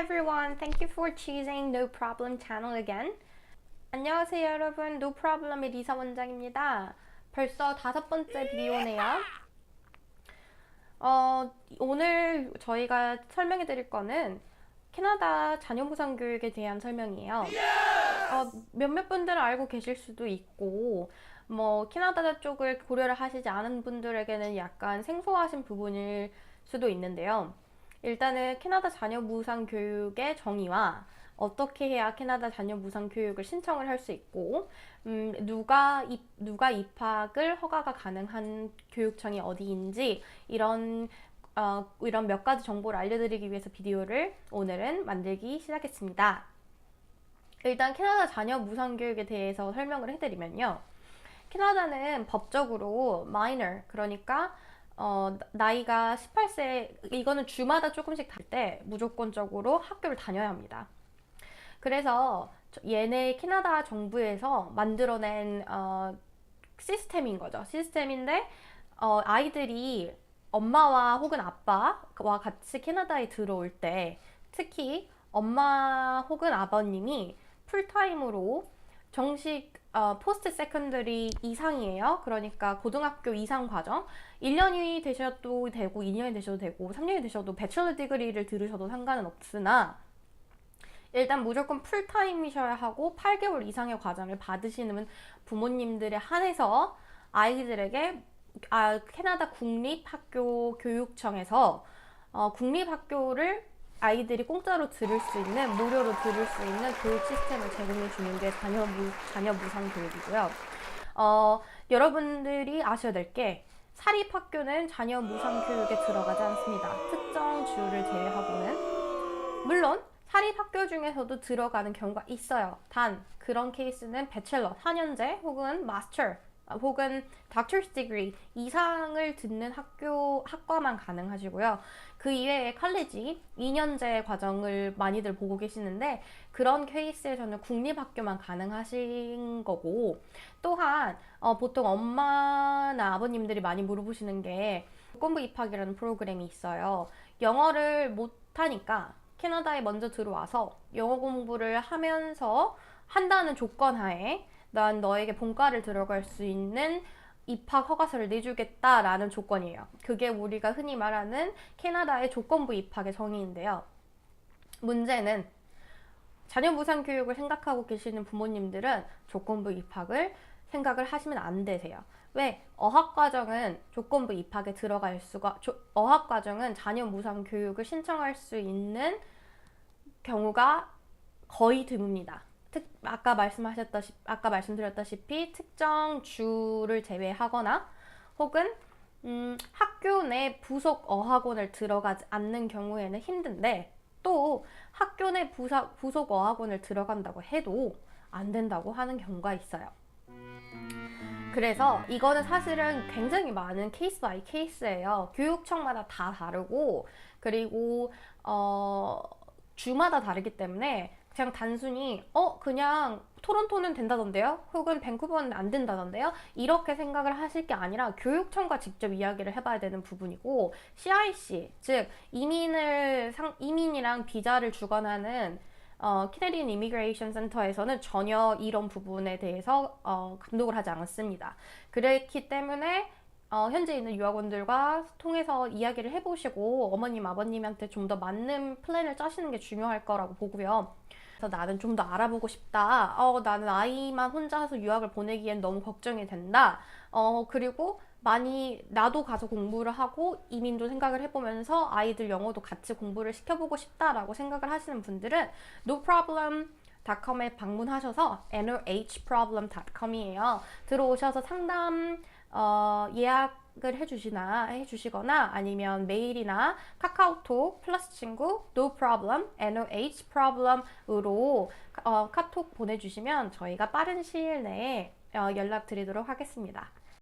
everyone. Thank you for choosing No Problem channel again. 안녕하세요 여러분. No Problem의 리사 원장입니다. 벌써 다섯 번째 비디오네요. 어, 오늘 저희가 설명해 드릴 거는 캐나다 자녀무상 교육에 대한 설명이에요. 어, 몇몇 분들은 알고 계실 수도 있고, 뭐, 캐나다 쪽을 고려를 하시지 않은 분들에게는 약간 생소하신 부분일 수도 있는데요. 일단은 캐나다 자녀 무상 교육의 정의와 어떻게 해야 캐나다 자녀 무상 교육을 신청을 할 수 있고, 음, 누가 입, 누가 입학을 허가가 가능한 교육청이 어디인지 이런 어, 이런 몇 가지 정보를 알려드리기 위해서 비디오를 오늘은 만들기 시작했습니다. 일단 캐나다 자녀 무상 교육에 대해서 설명을 해드리면요. 캐나다는 법적으로 minor 그러니까 어, 나이가 18세, 이거는 주마다 조금씩 다를 때 무조건적으로 학교를 다녀야 합니다. 그래서 얘네 캐나다 정부에서 만들어낸 어, 시스템인 거죠. 시스템인데 어, 아이들이 엄마와 혹은 아빠와 같이 캐나다에 들어올 때 특히 엄마 혹은 아버님이 풀타임으로 정식 어, 포스트 세컨더리 이상이에요. 그러니까 고등학교 이상 과정 1년이 되셔도 되고 2년이 되셔도 되고 3년이 되셔도 배철러 디그리를 들으셔도 상관은 없으나 일단 무조건 풀타임이셔야 하고 8개월 이상의 과정을 받으시는 부모님들에 한해서 아이들에게 아, 캐나다 국립학교 교육청에서 어, 국립학교를 아이들이 공짜로 들을 수 있는 무료로 들을 수 있는 교육 시스템을 제공해 주는 게 자녀 무 자녀 무상 교육이고요. 어, 여러분들이 아셔야 될 게 사립학교는 자녀 무상 교육에 들어가지 않습니다. 특정 주를 제외하고는 물론 사립학교 중에서도 들어가는 경우가 있어요. 단 그런 케이스는 배첼러 4년제 혹은 마스터 혹은 doctor's degree 이상을 듣는 학교 학과만 가능하시고요. 그 이외에 칼리지 2년제 과정을 많이들 보고 계시는데 그런 케이스에서는 국립학교만 가능하신 거고 또한 어, 보통 엄마나 아버님들이 많이 물어보시는 게 조건부 입학이라는 프로그램이 있어요. 영어를 못하니까 캐나다에 먼저 들어와서 영어 공부를 하면서 한다는 조건 하에 난 너에게 본과를 들어갈 수 있는 입학 허가서를 내주겠다라는 조건이에요. 그게 우리가 흔히 말하는 캐나다의 조건부 입학의 정의인데요. 문제는 자녀 무상 교육을 생각하고 계시는 부모님들은 조건부 입학을 생각을 하시면 안 되세요. 왜? 어학 과정은 조건부 입학에 들어갈 수가, 조, 어학 과정은 자녀 무상 교육을 신청할 수 있는 경우가 거의 드뭅니다. 특, 아까 말씀하셨다시 아까 말씀드렸다시피 특정 주를 제외하거나 혹은 음, 학교 내 부속 어학원을 들어가지 않는 경우에는 힘든데 또 학교 내 부사, 부속 어학원을 들어간다고 해도 안 된다고 하는 경우가 있어요. 그래서 이거는 사실은 굉장히 많은 케이스 바이 케이스예요. 교육청마다 다 다르고 그리고 어, 주마다 다르기 때문에 그냥 단순히 어 그냥 토론토는 된다던데요? 혹은 밴쿠버는 안 된다던데요? 이렇게 생각을 하실 게 아니라 교육청과 직접 이야기를 해봐야 되는 부분이고 CIC 즉 이민을 상, 이민이랑 비자를 주관하는 어, 캐네디언 이미그레이션 센터에서는 전혀 이런 부분에 대해서 어, 감독을 하지 않습니다. 그렇기 때문에 어, 현재 있는 유학원들과 통해서 이야기를 해보시고 어머님, 아버님한테 좀 더 맞는 플랜을 짜시는 게 중요할 거라고 보고요. 그래서 나는 좀 더 알아보고 싶다. 어, 나는 아이만 혼자서 유학을 보내기엔 너무 걱정이 된다. 어, 그리고 많이 나도 가서 공부를 하고 이민도 생각을 해보면서 아이들 영어도 같이 공부를 시켜보고 싶다라고 생각을 하시는 분들은 no problem 닷컴에 방문하셔서 nohproblem.com이에요. 들어오셔서 상담 어, 예약 을 해주시나 해주시거나 아니면 메일이나 카카오톡 플러스 친구 no problem noh problem으로 어, 카톡 보내주시면 저희가 빠른 시일 내에 어, 연락드리도록 하겠습니다.